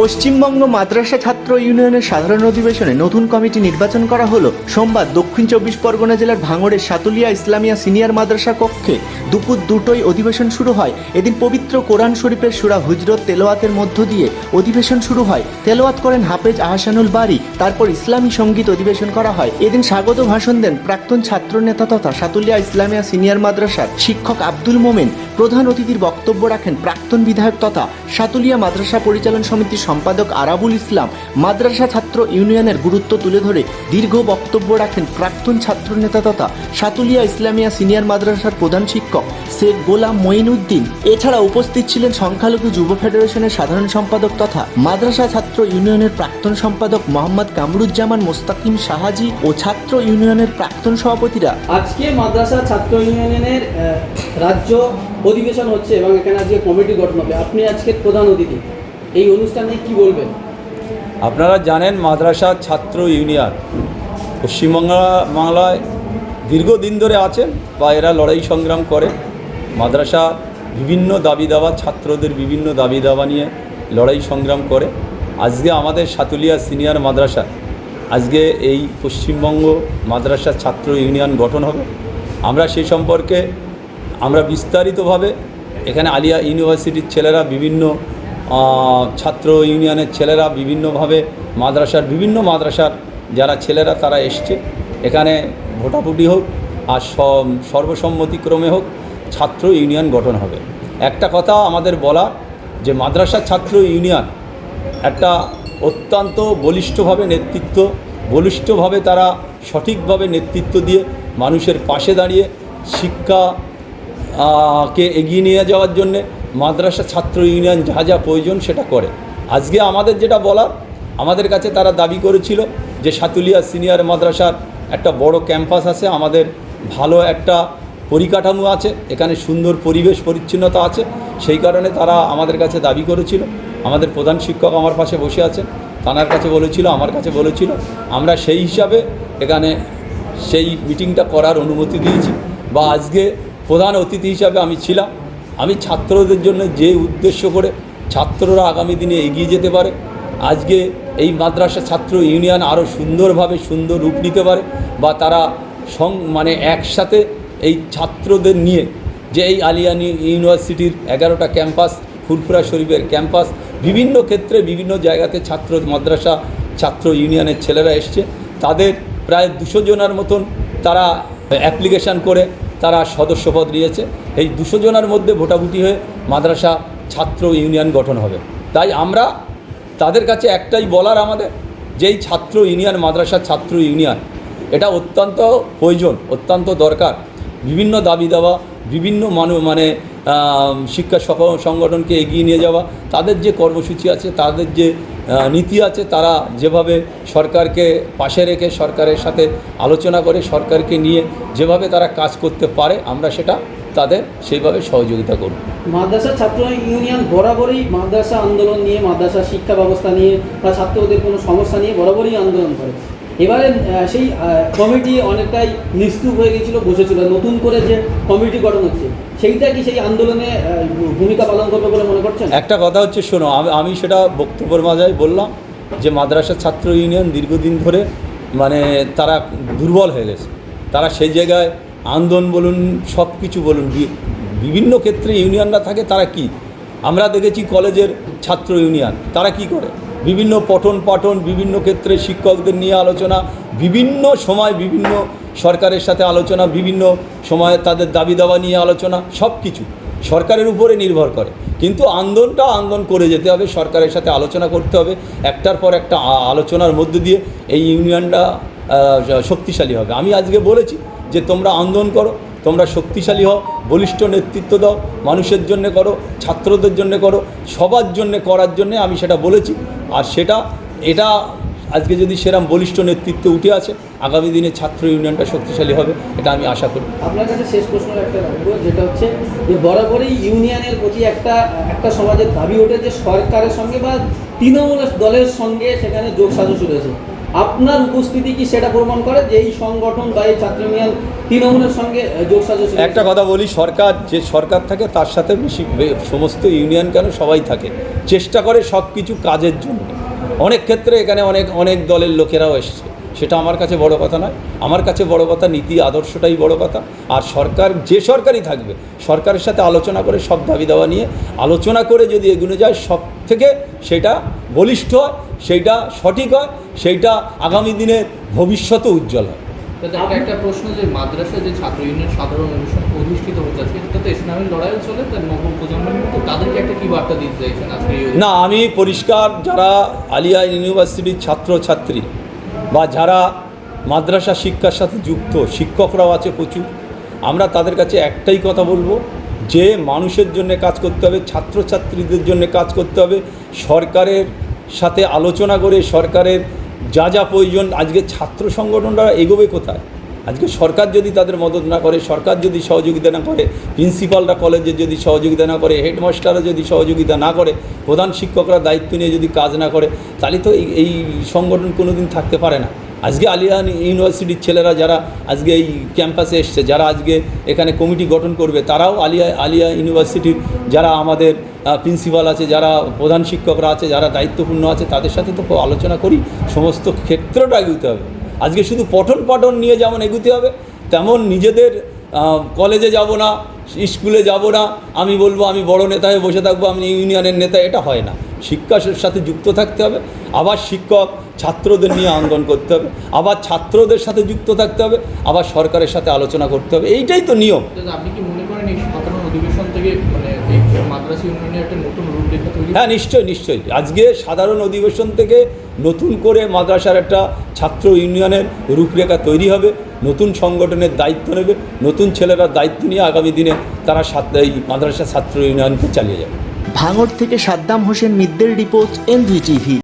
পশ্চিমবঙ্গ মাদ্রাসা ছাত্র ইউনিয়নের সাধারণ অধিবেশনে নতুন কমিটি নির্বাচন করা হলো। সোমবার দক্ষিণ চব্বিশ পরগনা জেলার ভাঙড়ের সাতুলিয়া ইসলামিয়া সিনিয়র মাদ্রাসা কক্ষে দুপুর দুটোই অধিবেশন শুরু হয়। এদিন পবিত্র কোরআন শরীফের সুরা হুজরত তেলোয়াতের মধ্য দিয়ে অধিবেশন শুরু হয়। তেলোয়াত করেন হাফেজ আহসানুল বাড়ি তারপর ইসলামী সংগীত অধিবেশন করা হয়। এদিন স্বাগত ভাষণ দেন প্রাক্তন ছাত্র নেতা তথা সাতুলিয়া ইসলামিয়া সিনিয়র মাদ্রাসার শিক্ষক আব্দুল মোমেন। প্রধান অতিথির বক্তব্য রাখেন প্রাক্তন বিধায়ক তথা সাতুলিয়া মাদ্রাসা পরিচালন সমিতির সম্পাদক আরাবুল ইসলাম মাদ্রাসা ছাত্র ইউনিয়নের গুরুত্ব তুলে ধরে দীর্ঘ বক্তব্য রাখেন প্রাক্তন ছাত্র নেতা তথা সাতুলিয়া ইসলামিয়া সিনিয়র মাদ্রাসার প্রধান শিক্ষক শেখ গোলাম মঈনউদ্দিন এছাড়া উপস্থিত ছিলেন সংখ্যালঘু যুব ফেডারেশনের সাধারণ সম্পাদক তথা মাদ্রাসা ছাত্র ইউনিয়নের প্রাক্তন সম্পাদক মোহাম্মদ কামরুজ্জামান মোস্তাকিম শাহাজি ও ছাত্র ইউনিয়নের প্রাক্তন সভাপতিরা। আজকে মাদ্রাসা ছাত্র ইউনিয়নের রাজ্য অধিবেশন হচ্ছে এবং এখানে আজকে কমিটি গঠন হবে। আপনি আজকে প্রধান অতিথি। এই অনুষ্ঠানে কি বলবেন? আপনারা জানেন মাদ্রাসা ছাত্র ইউনিয়ন। পশ্চিমবাংলা বাংলায় দীর্ঘদিন ধরে আছেন বা এরা লড়াই সংগ্রাম করে। মাদ্রাসা বিভিন্ন দাবি দাবা, ছাত্রদের বিভিন্ন দাবি দাবা নিয়ে লড়াই সংগ্রাম করে। আজকে আমাদের সাতুলিয়া সিনিয়র মাদ্রাসা, আজকে এই পশ্চিমবঙ্গ মাদ্রাসা ছাত্র ইউনিয়ন গঠন হবে। আমরা সেই সম্পর্কে আমরা বিস্তারিতভাবে এখানে আলিয়া ইউনিভার্সিটির ছেলেরা বিভিন্ন ছাত্র ইউনিয়নের ছেলেরা বিভিন্নভাবে মাদ্রাসার, বিভিন্ন মাদ্রাসার যারা ছেলেরা, তারা এসছে। এখানে ভোটাভুটি হোক আর সর্বসম্মতিক্রমে হোক ছাত্র ইউনিয়ন গঠন হবে। একটা কথা আমাদের বলা যে মাদ্রাসা ছাত্র ইউনিয়ন একটা অত্যন্ত বলিষ্ঠভাবে নেতৃত্ব, বলিষ্ঠভাবে তারা সঠিকভাবে নেতৃত্ব দিয়ে মানুষের পাশে দাঁড়িয়ে শিক্ষা কে এগিয়ে নিয়ে যাওয়ার জন্যে মাদ্রাসা ছাত্র ইউনিয়ন যা যা প্রয়োজন সেটা করে। আজকে আমাদের যেটা বলার, আমাদের কাছে তারা দাবি করেছিল যে সাতুলিয়া সিনিয়র মাদ্রাসার একটা বড় ক্যাম্পাস আছে, আমাদের ভালো একটা পরিকাঠামো আছে, এখানে সুন্দর পরিবেশ পরিচ্ছন্নতা আছে, সেই কারণে তারা আমাদের কাছে দাবি করেছিল। আমাদের প্রধান শিক্ষক আমার পাশে বসে আছেন তানার কাছে বলেছিল, আমার কাছে বলেছিল, আমরা সেই হিসাবে এখানে সেই মিটিংটা করার অনুমতি দিয়েছি। বা আজকে প্রধান অতিথি হিসাবে আমি ছিলাম আমি ছাত্রদের জন্য যে উদ্দেশ্য করে ছাত্ররা আগামী দিনে এগিয়ে যেতে পারে, আজকে এই মাদ্রাসা ছাত্র ইউনিয়ন আরও সুন্দরভাবে সুন্দর রূপ নিতে পারে বা তারা সং মানে একসাথে এই ছাত্রদের নিয়ে যে এই আলিয়ানি ইউনিভার্সিটির এগারোটা ক্যাম্পাস, ফুরফুরা শরীফের ক্যাম্পাস, বিভিন্ন ক্ষেত্রে বিভিন্ন জায়গাতে ছাত্র মাদ্রাসা ছাত্র ইউনিয়নের ছেলেরা এসছে। তাদের প্রায় দুশো জনের মতন তারা অ্যাপ্লিকেশান করে তারা সদস্যপদ নিয়েছে। এই দুশো জনের মধ্যে ভোটাভুটি হয়ে মাদ্রাসা ছাত্র ইউনিয়ন গঠন হবে। তাই আমরা তাদের কাছে একটাই বলার আমাদের যে এই ছাত্র ইউনিয়ন মাদ্রাসা ছাত্র ইউনিয়ন, এটা অত্যন্ত প্রয়োজন, অত্যন্ত দরকার। বিভিন্ন দাবি দেওয়া, বিভিন্ন মানু মানে শিক্ষা সংগঠনকে এগিয়ে নিয়ে যাওয়া, তাদের যে কর্মসূচি আছে, তাদের যে নীতি আছে, তারা যেভাবে সরকারকে পাশে রেখে সরকারের সাথে আলোচনা করে সরকারকে নিয়ে যেভাবে তারা কাজ করতে পারে, আমরা সেটা তাদের সেইভাবে সহযোগিতা করব। মাদ্রাসা ছাত্র ইউনিয়ন বরাবরই মাদ্রাসা আন্দোলন নিয়ে, মাদ্রাসা শিক্ষা ব্যবস্থা নিয়ে বা ছাত্রদের কোনো সমস্যা নিয়ে বরাবরই আন্দোলন করে। এবারে সেই কমিটি অনেকটাই নিস্তুপ হয়ে গেছিল, বসেছিল। নতুন করে যে কমিটি গঠন হচ্ছে, সেইটা কি সেই আন্দোলনে ভূমিকা পালন করবে বলে মনে করছেন? একটা কথা হচ্ছে, শোনো, আমি সেটা বক্তব্যের মাঝায় বললাম যে মাদ্রাসা ছাত্র ইউনিয়ন দীর্ঘদিন ধরে মানে তারা দুর্বল হয়ে গেছে। তারা সেই জায়গায় আন্দোলন বলুন সব কিছু বলুন বিভিন্ন ক্ষেত্রে ইউনিয়নরা থাকে, তারা কি? আমরা দেখেছি কলেজের ছাত্র ইউনিয়ন, তারা কি করে? বিভিন্ন পঠন পাঠন, বিভিন্ন ক্ষেত্রে শিক্ষকদের নিয়ে আলোচনা, বিভিন্ন সময় বিভিন্ন সরকারের সাথে আলোচনা, বিভিন্ন সময়ে তাদের দাবি দাবা নিয়ে আলোচনা, সব কিছু সরকারের উপরে নির্ভর করে। কিন্তু আন্দোলনটা আন্দোলন করে যেতে হবে, সরকারের সাথে আলোচনা করতে হবে, একটার পর একটা আলোচনার মধ্য দিয়ে এই ইউনিয়নটা শক্তিশালী হবে। আমি আজকে বলেছি যে তোমরা আন্দোলন করো, তোমরা শক্তিশালী হও, বলিষ্ঠ নেতৃত্ব দাও, মানুষের জন্য করো, ছাত্রদের জন্য করো, সবার জন্য করার জন্য আমি সেটা বলেছি। আর সেটা, এটা আজকে যদি সেরাম বলিষ্ঠ নেতৃত্ব উঠে আছে আগামী দিনে ছাত্র ইউনিয়নটা শক্তিশালী হবে, এটা আমি আশা করি। আপনার কাছে শেষ প্রশ্ন একটা রাখব যেটা হচ্ছে যে বরাবরই ইউনিয়নের প্রতি একটা একটা সমাজের দাবি ওঠে যে সরকারের সঙ্গে বা তৃণমূল দলের সঙ্গে সেখানে যোগ সাজস রয়েছে আপনার উপস্থিতি কি সেটা প্রমাণ করে যে এই সংগঠন বা এই ছাত্র তৃণমূলের সঙ্গে যোগসাজশ একটা কথা বলি, সরকার, যে সরকার থাকে তার সাথে বেশি সমস্ত ইউনিয়ন কেন সবাই থাকে? চেষ্টা করে সব কিছু কাজের জন্য। অনেক ক্ষেত্রে এখানে অনেক অনেক দলের লোকেরাও এসছে। সেটা আমার কাছে বড় কথা নয়। আমার কাছে বড় কথা নীতি আদর্শটাই বড় কথা। আর সরকার যে সরকারই থাকবে সরকারের সাথে আলোচনা করে সব দাবি দাওয়া নিয়ে আলোচনা করে যদি এগুলো যায় সব থেকে সেটা বলিষ্ঠ হয় সেইটা সঠিক হয় সেইটা আগামী দিনের ভবিষ্যতে উজ্জ্বল হয়। একটা প্রশ্ন যে মাদ্রাসা যে ছাত্র ইউনিয়ন সাধারণ অনুষ্ঠান অনুষ্ঠিত হচ্ছে আজকে এটা তো ইসলামী লড়াইও চলে তার নবম প্রজন্মের মতো তাদেরকে একটা কি বার্তা দিতে চাইছেন আজকে না আমি পরিষ্কার যারা আলিয়া ইউনিভার্সিটির ছাত্রছাত্রী বা যারা মাদ্রাসা শিক্ষার সাথে যুক্ত, শিক্ষকরাও আছে প্রচুর, আমরা তাদের কাছে একটাই কথা বলব, যে মানুষের জন্য কাজ করতে হবে, ছাত্রছাত্রীদের জন্য কাজ করতে হবে, সরকারের সাথে আলোচনা করে সরকারের যা যা প্রয়োজন, আজকে ছাত্র সংগঠনরা এগোবে কোথায়? আজকে সরকার যদি তাদের মদত না করে, সরকার যদি সহযোগিতা না করে, প্রিন্সিপালরা কলেজে যদি সহযোগিতা না করে, হেডমাস্টাররা যদি সহযোগিতা না করে, প্রধান শিক্ষকরা দায়িত্ব নিয়ে যদি কাজ না করে, তাহলে তো এই এই সংগঠন কোনো দিন থাকতে পারে না। আজকে আলিয়া ইউনিভার্সিটির ছেলেরা যারা আজকে এই ক্যাম্পাসে এসছে, যারা আজকে এখানে কমিটি গঠন করবে, তারাও আলিয়া আলিয়া ইউনিভার্সিটির যারা আমাদের প্রিন্সিপাল আছে, যারা প্রধান শিক্ষকরা আছে, যারা দায়িত্বপূর্ণ আছে, তাদের সাথে তো আলোচনা করি, সমস্ত ক্ষেত্রটা এগোতে হবে। আজকে শুধু পঠন পাঠন নিয়ে যেমন এগুতে হবে, তেমন নিজেদের কলেজে যাব না স্কুলে যাব না, আমি বলব আমি বড় নেতা হয়ে বসে থাকব, আমি ইউনিয়নের নেতা, এটা হয় না। শিক্ষার সাথে যুক্ত থাকতে হবে, আবার শিক্ষক, ছাত্রদের নিয়ে আন্দোলন করতে হবে, আবার ছাত্রদের সাথে যুক্ত থাকতে হবে, আবার সরকারের সাথে আলোচনা করতে হবে, এইটাই তো নিয়ম। আপনি কি মনে করেন এই অধিবেশন থেকে মানে মাদ্রাসা ইউনিয়নের একটা নতুন রূপরেখা তৈরি হ্যাঁ নিশ্চয়ই নিশ্চয়ই। আজকে সাধারণ অধিবেশন থেকে নতুন করে মাদ্রাসার একটা ছাত্র ইউনিয়নের রূপরেখা তৈরি হবে নতুন সংগঠনের দায়িত্ব নেবে নতুন ছেলেরা দায়িত্ব নিয়ে আগামী দিনে তারা এই মাদ্রাসা ছাত্র ইউনিয়নকে চালিয়ে যাবে। ভাঙড় থেকে সাদ্দাম হোসেন মিদ্দের রিপোর্ট এন টিভি